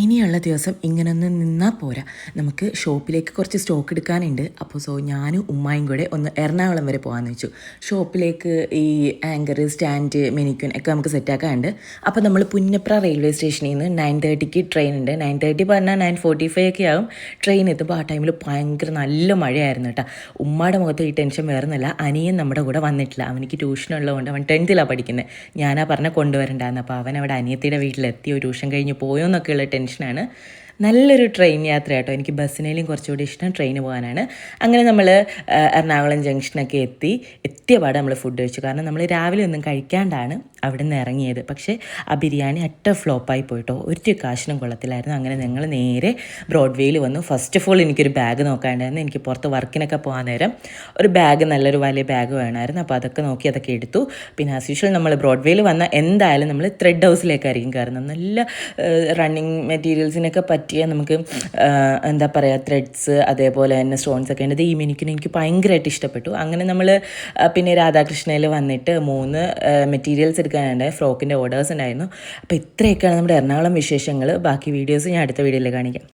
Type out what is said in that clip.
ഇനിയുള്ള ദിവസം ഇങ്ങനെ ഒന്ന് നിന്നാൽ പോരാ. നമുക്ക് ഷോപ്പിലേക്ക് കുറച്ച് സ്റ്റോക്ക് എടുക്കാനുണ്ട്. അപ്പോൾ സോ ഞാനും ഉമ്മായും കൂടെ ഒന്ന് എറണാകുളം വരെ പോകാമെന്ന് വെച്ചു. ഷോപ്പിലേക്ക് ഈ ആങ്കർ സ്റ്റാൻഡ് മെനിക്യൂൻ ഒക്കെ നമുക്ക് സെറ്റാക്കാനുണ്ട് അപ്പോൾ നമ്മൾ പുന്നപ്ര റെയിൽവേ സ്റ്റേഷനിൽ നിന്ന് നയൻ തേർട്ടിക്ക് ട്രെയിൻ ഉണ്ട്. നയൻ തേർട്ടി പറഞ്ഞാൽ നയൻ ഫോർട്ടി ഫൈവ് ഒക്കെ ആകും ട്രെയിൻ എത്തുമ്പോൾ ആ ടൈമിൽ ഭയങ്കര നല്ല മഴയായിരുന്നു കേട്ടോ ഉമ്മയുടെ മുഖത്ത് ഈ ടെൻഷൻ വേറൊന്നുമില്ല. അനിയൻ നമ്മുടെ കൂടെ വന്നിട്ടില്ല. അവനിക്ക് ട്യൂഷൻ ഉള്ളതുകൊണ്ട് അവൻ ടെൻത്തിലാണ് പഠിക്കുന്നത് ഞാനാ പറഞ്ഞ കൊണ്ടുവരണ്ടായിരുന്നു അപ്പോൾ അവൻ അവിടെ അനിയത്തിയുടെ വീട്ടിലെത്തി. ഒരു ട്യൂഷൻ കഴിഞ്ഞ് പോയോ എന്നൊക്കെയുള്ള ടെൻഷനാണ്. നല്ലൊരു ട്രെയിൻ യാത്ര കേട്ടോ എനിക്ക് ബസ്സിനേലും കുറച്ചുകൂടി ഇഷ്ടം ട്രെയിന് പോകാനാണ്. അങ്ങനെ നമ്മൾ എറണാകുളം ജംഗ്ഷനൊക്കെ എത്തി. എത്തിയ പാടെ നമ്മൾ ഫുഡ് കഴിച്ചു. കാരണം നമ്മൾ രാവിലെ ഒന്നും കഴിക്കാണ്ടാണ്. അവിടെ നിന്ന് ഇറങ്ങിയത്. പക്ഷേ ആ ബിരിയാണി അറ്റ ഫ്ലോപ്പായി പോയിട്ടോ. ഒരു കാശിനും കൊള്ളത്തിലായിരുന്നു അങ്ങനെ ഞങ്ങൾ നേരെ ബ്രോഡ്വേയിൽ വന്നു. ഫസ്റ്റ് ഓഫ് ഓൾ എനിക്കൊരു ബാഗ് നോക്കാണ്ടായിരുന്നു എനിക്ക് പുറത്ത് വർക്കിനൊക്കെ പോകാൻ നേരം ഒരു ബാഗ് നല്ലൊരു വലിയ ബാഗ് വേണമായിരുന്നു. അപ്പോൾ അതൊക്കെ നോക്കി അതൊക്കെ എടുത്തു. പിന്നെ ആസ് യൂഷ്വൽ നമ്മൾ ബ്രോഡ്വേയിൽ വന്ന എന്തായാലും നമ്മൾ ത്രെഡ് ഹൗസിലേക്കായിരിക്കും കയറുന്നത്. നല്ല റണ്ണിങ് മെറ്റീരിയൽസിനൊക്കെ പറ്റിയ നമുക്ക് എന്താ പറയുക ത്രെഡ്സ് അതേപോലെ തന്നെ സ്റ്റോൺസ് ഒക്കെ ഉണ്ട്. ഈ മിനിക്കിന് എനിക്ക് ഭയങ്കരമായിട്ട് ഇഷ്ടപ്പെട്ടു. അങ്ങനെ നമ്മൾ പിന്നെ രാധാകൃഷ്ണയിൽ വന്നിട്ട് മൂന്ന് മെറ്റീരിയൽസ് എടുക്കാനുണ്ട് ഫ്രോക്കിന്റെ ഓർഡേഴ്സ് ഉണ്ടായിരുന്നു. അപ്പോൾ ഇത്രയൊക്കെയാണ് നമ്മുടെ എറണാകുളം വിശേഷങ്ങൾ. ബാക്കി വീഡിയോസ് ഞാൻ അടുത്ത വീഡിയോയിൽ കാണിക്കാം.